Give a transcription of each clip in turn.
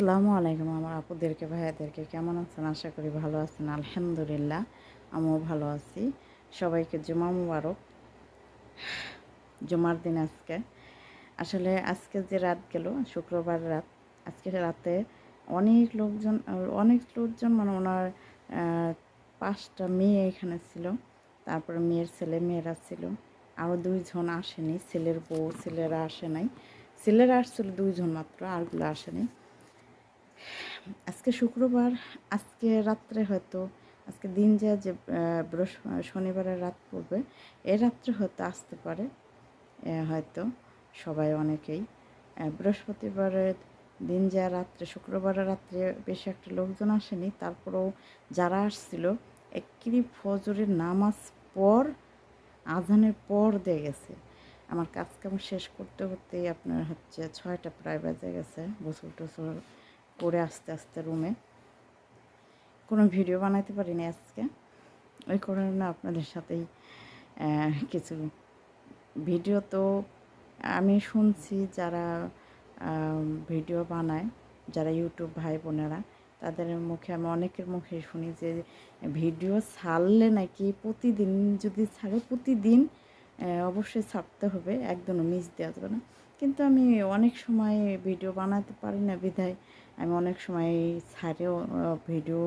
আসসালামু আলাইকুম আমার আপুদেরকে, ভাইয়াদেরকে কেমন আছেন? আশা করি ভালো আছেন, আলহামদুলিল্লাহ, আমিও ভালো আছি। সবাইকে জুমা মুবারক, জুমার দিন আজকে। আসলে আজকে যে রাত গেল, শুক্রবার রাত আজকে রাতে অনেক লোকজন অনেক লোকজন মানে ওনার পাঁচটা মেয়ে এখানে ছিল, তারপরে মেয়ের ছেলে, মেয়েরা ছিল। আরও দুইজন আসেনি, ছেলের বউ, ছেলেরা আসে নাই। ছেলেরা আসছিল দুইজন মাত্র আরগুলো আসেনি। আজকে শুক্রবার, আজকে রাত্রে হয়তো, আজকে দিন যা, যে শনিবারের রাত পড়বে, এ রাত্রে হয়তো আসতে পারে হয়তো সবাই অনেকেই। বৃহস্পতিবারের দিন যা রাত্রে, শুক্রবারের রাত্রে বেশি একটা লোকজন আসেনি, তারপরেও যারা আসছিল, একই ফজরের নামাজ পর, আজানের পর দিয়ে গেছে। আমার কাজ কাম শেষ করতে, করতেই আপনার হচ্ছে ছয়টা প্রায় বেজে গেছে গোসল টোসল করে আস্তে আস্তে রুমে। কোনো ভিডিও বানাইতে পারিনি আজকে। ওই কারণে আপনাদের সাথেই কিছু ভিডিও তো আমি শুনছি যারা ভিডিও বানায়, যারা ইউটিউব ভাই বোনেরা, তাদের মুখে আমি অনেকের মুখে শুনি যে ভিডিও ছাড়লে নাকি প্রতিদিন যদি ছাড়ে, প্রতিদিন অবশ্যই ছাড়তে হবে একদমও মিস দেওয়া যাবে না। কিন্তু আমি অনেক সময় ভিডিও বানাতে পারি না বিধায় আমি অনেক সময় ছাড়েও ভিডিও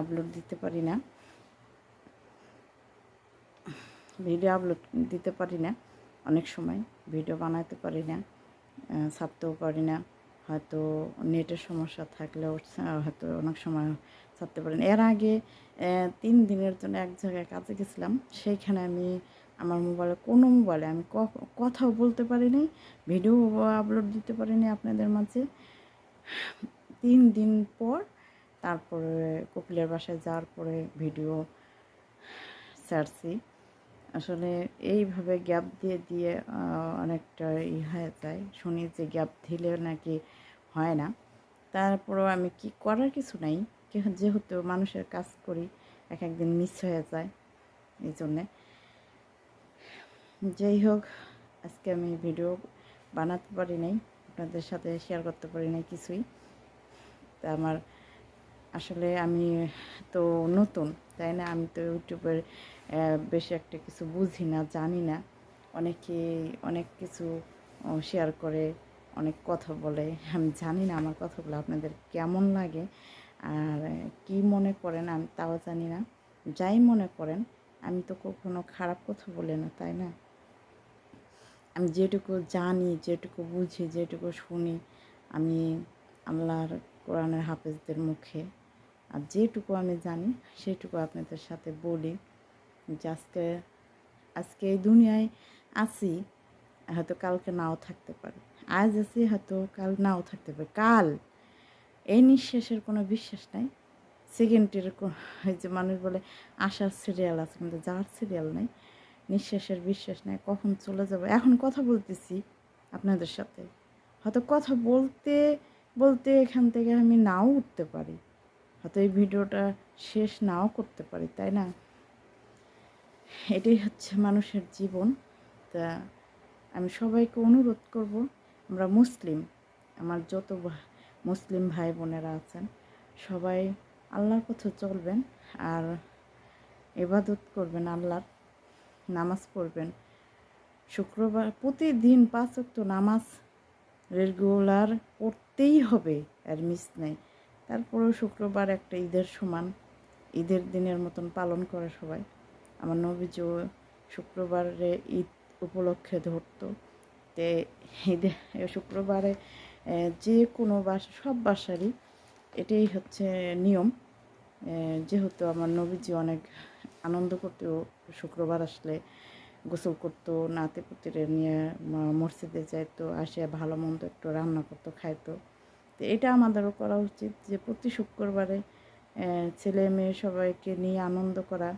আপলোড দিতে পারি না। ভিডিও আপলোড দিতে পারি না অনেক সময় ভিডিও বানাতে পারি না আহ, ছাড়তেও পারি না। হয়তো নেটের সমস্যা থাকলেও হয়তো অনেক সময় ছাড়তে পারি না। এর আগে তিন দিনের জন্য এক জায়গায় কাজে গেছিলাম। সেইখানে আমি আমার মোবাইলে কোনো মোবাইলে আমি কথাও বলতে পারিনি ভিডিও আপলোড দিতে পারিনি আপনাদের মাঝে। তিন দিন পর তারপরে কপিলের বাসায় যাওয়ার পরে ভিডিও ছাড়ছি। আসলে এইভাবে গ্যাপ দিয়ে দিয়ে অনেকটা ই হয়ে যায় শুনি যে গ্যাপ দিলে নাকি হয় না। তারপরেও আমি কি করার কিছু নাই। যেহেতু মানুষের কাজ করি, এক একদিন মিস হয়ে যায় এই জন্যে যাই হোক, আজকে আমি ভিডিও বানাতে পারি নাই। আপনাদের সাথে শেয়ার করতে পারি না কিছুই। তা আমার আসলে আমি তো নতুন, তাই না? আমি তো ইউটিউবের বেশি একটা কিছু বুঝি না, জানি না। অনেকে অনেক কিছু শেয়ার করে, অনেক কথা বলে। আমি জানি না আমার কথাগুলো আপনাদের কেমন লাগে, আর কি মনে করেন আমি তাও জানি না। যাই মনে করেন, আমি তো কখনো খারাপ কথা বলি না, তাই না? আমি যেটুকু জানি, যেটুকু বুঝি, যেটুকু শুনি, আমি আল্লাহর কোরআনের হাফেজদের মুখে। আর যেটুকু আমি জানি, সেটুকু আপনাদের সাথে বলি যে আজকে আজকে এই দুনিয়ায় আছি, হয়তো কালকে নাও থাকতে পারে। আজ আছি, হয়তো কাল নাও থাকতে পারে। কাল, এই নিঃশ্বাসের কোনো বিশ্বাস নাই। সেকেন্ডের যে মানুষ বলে আসার সিরিয়াল আছে, কিন্তু যাওয়ার সিরিয়াল নাই নিঃশ্বাসের বিশ্বাস নেই, কখন চলে যাব? এখন কথা বলতেছি আপনাদের সাথে। হয়তো কথা বলতে বলতে এখান থেকে আমি নাও উঠতে পারি। হয়তো এই ভিডিওটা শেষ নাও করতে পারি, তাই না? এটাই হচ্ছে মানুষের জীবন। তা আমি সবাইকে অনুরোধ করব, আমরা মুসলিম, আমার যত মুসলিম ভাই বোনেরা আছেন, সবাই আল্লাহর পথে চলবেন আর এবাদত করবেন আল্লাহর নামাজ পড়বেন। শুক্রবার প্রতিদিন পাঁচ ওয়াক্ত নামাজ রেগুলার পড়তেই হবে আর মিস নেই। তারপরেও শুক্রবার একটা ঈদের সমান, ঈদের দিনের মতন পালন করে সবাই। আমার নবীজও শুক্রবারে ঈদ উপলক্ষে ধরতো। তে ঈদে, শুক্রবারে যে কোনো বাসা, সব বাসারই এটাই হচ্ছে নিয়ম। যেহেতু আমার নবীজি অনেক আনন্দ করতো শুক্রবার আসলে গোসল করতো নাতি পুতিরে নিয়ে মসজিদে যাইতো আসে ভালো মন্দ একটু রান্না করতো খাইতো। তো এটা আমাদেরও করা উচিত যে প্রতি শুক্রবারে ছেলে মেয়ে সবাইকে নিয়ে আনন্দ করা,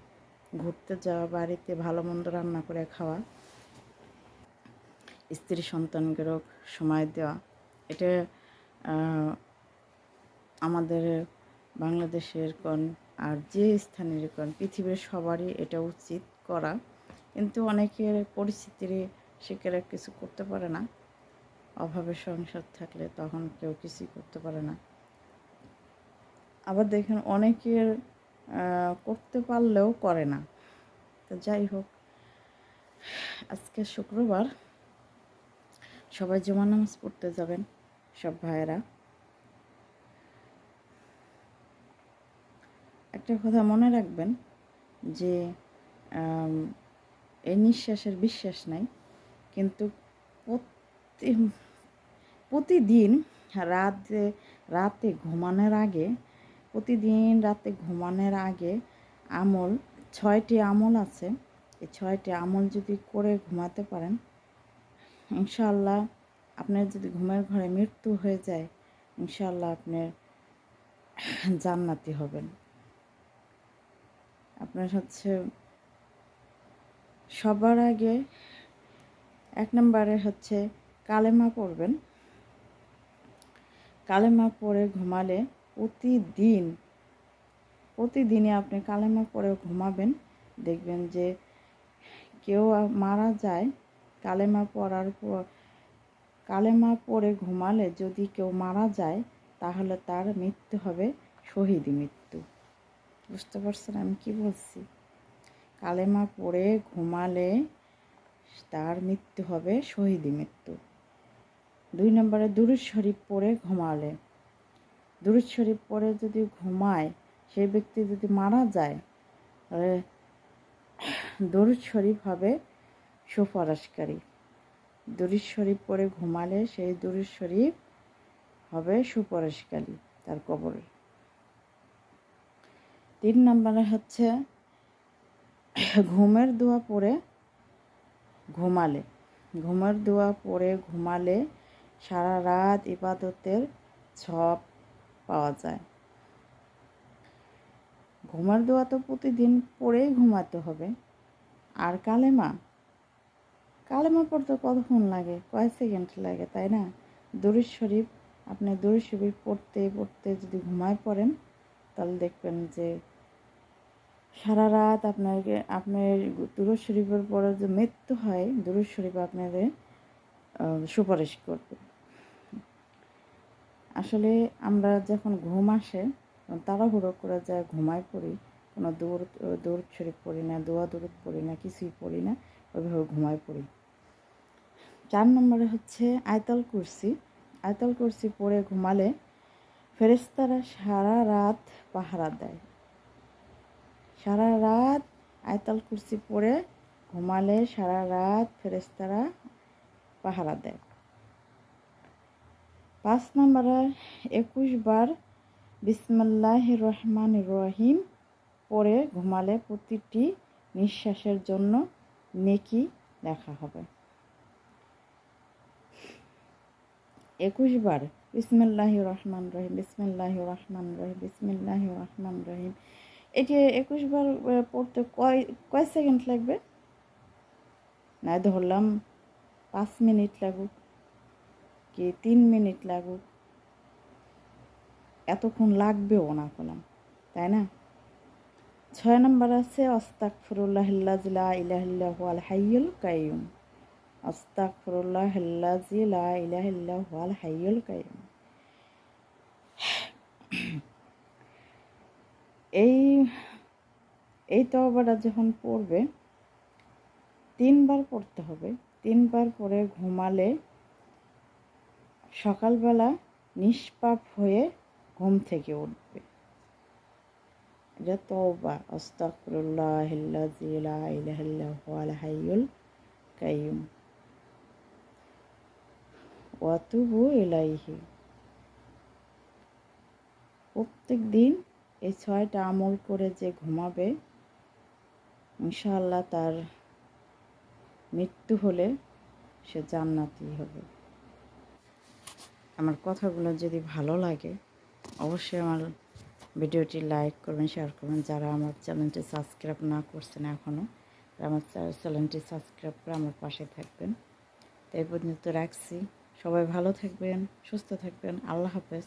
ঘুরতে যাওয়া, বাড়িতে ভালো মন্দ রান্না করে খাওয়া, স্ত্রী সন্তানদেরও সময় দেওয়া। এটা আমাদের বাংলাদেশের কোন আর যে স্থানের কোন পৃথিবীর সবারই এটা উচিত করা। কিন্তু অনেকের পরিস্থিতির শিকারে কিছু করতে পারে না। অভাবে সংসার থাকলে তখন কেউ কিছুই করতে পারে না। আবার দেখেন, অনেকের করতে পারলেও করে না। তো যাই হোক, আজকে শুক্রবার, সবাই জমা নামাজ পড়তে যাবেন, সব ভাইয়েরা। একটা কথা মনে রাখবেন যে এই নিঃশ্বাসের বিশ্বাস নাই, কিন্তু প্রতি- প্রতিদিন রাতে রাতে ঘুমানোর আগে, প্রতিদিন রাতে ঘুমানোর আগে আমল, ছয়টি আমল আছে, এই ছয়টি আমল যদি করে ঘুমাতে পারেন ইনশাল্লাহ আপনার যদি ঘুমের ঘরে মৃত্যু হয়ে যায় ইনশাল্লাহ আপনার জান্নাতি হবেন। আপনার হচ্ছে সবার আগে এক নম্বরে হচ্ছে কালেমা পড়বেন। কালেমা পড়ে ঘুমালে প্রতিদিন, প্রতিদিনই আপনি কালেমা পড়ে ঘুমাবেন। দেখবেন যে কেউ মারা যায়, কালেমা পড়ার পর, কালেমা পড়ে ঘুমালে যদি কেউ মারা যায়, তাহলে তার মৃত্যু হবে শহীদ মৃত্যু। বুঝতে পারছেন আমি কি বলছি? কালেমা পড়ে ঘুমালে তার মৃত্যু হবে শহীদ মৃত্যু। দুই নম্বরে দুরুদ শরীফ পড়ে ঘুমালে। দুরুদ শরীফ পড়ে যদি ঘুমায় সেই ব্যক্তি যদি মারা যায়, তাহলে দরুদ শরীফ হবে সুপারস্কারী দরুদ শরীফ পরে ঘুমালে সেই দরুদ শরীফ হবে সুপারস্কারী তার কবরে। তিন নম্বরে হচ্ছে ঘুমের দোয়া পড়ে ঘুমালে। ঘুমের দোয়া পড়ে ঘুমালে সারা রাত ইবাদতের ছপ পাওয়া যায়। ঘুমার দোয়া তো প্রতিদিন পড়েই ঘুমাতে হবে। আর কালেমা? কালেমা পড়তে কতক্ষণ লাগে? কয় সেকেন্ড লাগে, তাই না? দরুদ শরীফ, আপনি দরুদ শরীফ পড়তে পড়তে যদি ঘুমায় পড়েন, তাহলে দেখবেন যে সারা রাত আপনাকে, আপনার দুরুদ শরীফের পরে যে মৃত্যু হয় দুরুদ শরীফ আপনাদের সুপারিশ করবে। আসলে আমরা যখন ঘুম আসে তাড়াহুড়ো করে যায় ঘুমায় পড়ি, কোনো দৌড় দৌড় শরীফ পড়ি না, দোয়া দৌড় পড়ি না, কিছুই পড়ি না, ওইভাবে ঘুমায় পড়ি। চার নম্বরে হচ্ছে আয়তাল কুরসি। আয়তাল কুরসি পড়ে ঘুমালে ফেরেস্তারা সারা রাত পাহারা দেয়। সারা রাত আয়তাল কুরসি পড়ে ঘুমালে সারা রাত ফেরেশতারা পাহারা দেয়। পাঁচ নম্বরে একুশ বার বিসমুল্লাহ রহমান রহিম পরে ঘুমালে প্রতিটি নিঃশ্বাসের জন্য নেকি লেখা হবে। একুশ বার বিসমুল্লাহ রহমান রহিম বিসমুল্লাহ রহমান রহিম বিসমিল্লাহ রহমান রহিম এটি একুশ বার পড়তে কয় কয় সেকেন্ড লাগবে? না, ধরলাম পাঁচ মিনিট লাগুক কি তিন মিনিট লাগুক। এতক্ষণ লাগবেও না করলাম তাই না? ছয় নম্বর আছে অস্তাক ফরুল্লাহ লা ইলাহিল্লাহু আল হাইয়ুল কাইয়ুম অস্তাক ফরুল্লাহ লা ইলাহিল্লাহু আল হাইয়ুল কাইয়ুম এই এই তওবাটা যখন পড়বে, তিনবার পড়তে হবে। তিনবার পরে ঘুমালে সকালবেলা নিষ্পাপ হয়ে ঘুম থেকে উঠবে। এটা তওবা। আস্তাগফিরুল্লাহ আল্লাযী লা ইলাহা ইল্লা কাইয়ুম। ওয়া ইলাইহি। প্রত্যেক দিন এই ছয়টা আমল করে যে ঘুমাবে, ইনশাআল্লাহ তার মৃত্যু হলে সে জান্নাতি হবে। আমার কথাগুলো যদি ভালো লাগে, অবশ্যই আমার ভিডিওটি লাইক করবেন, শেয়ার করবেন। যারা আমার চ্যানেলটি সাবস্ক্রাইব না করছেন এখনও আমার চ্যানেলটি সাবস্ক্রাইব করে আমার পাশে থাকবেন। তো এই পর্যন্ত রাখছি। সবাই ভালো থাকবেন, সুস্থ থাকবেন। আল্লাহ হাফেজ।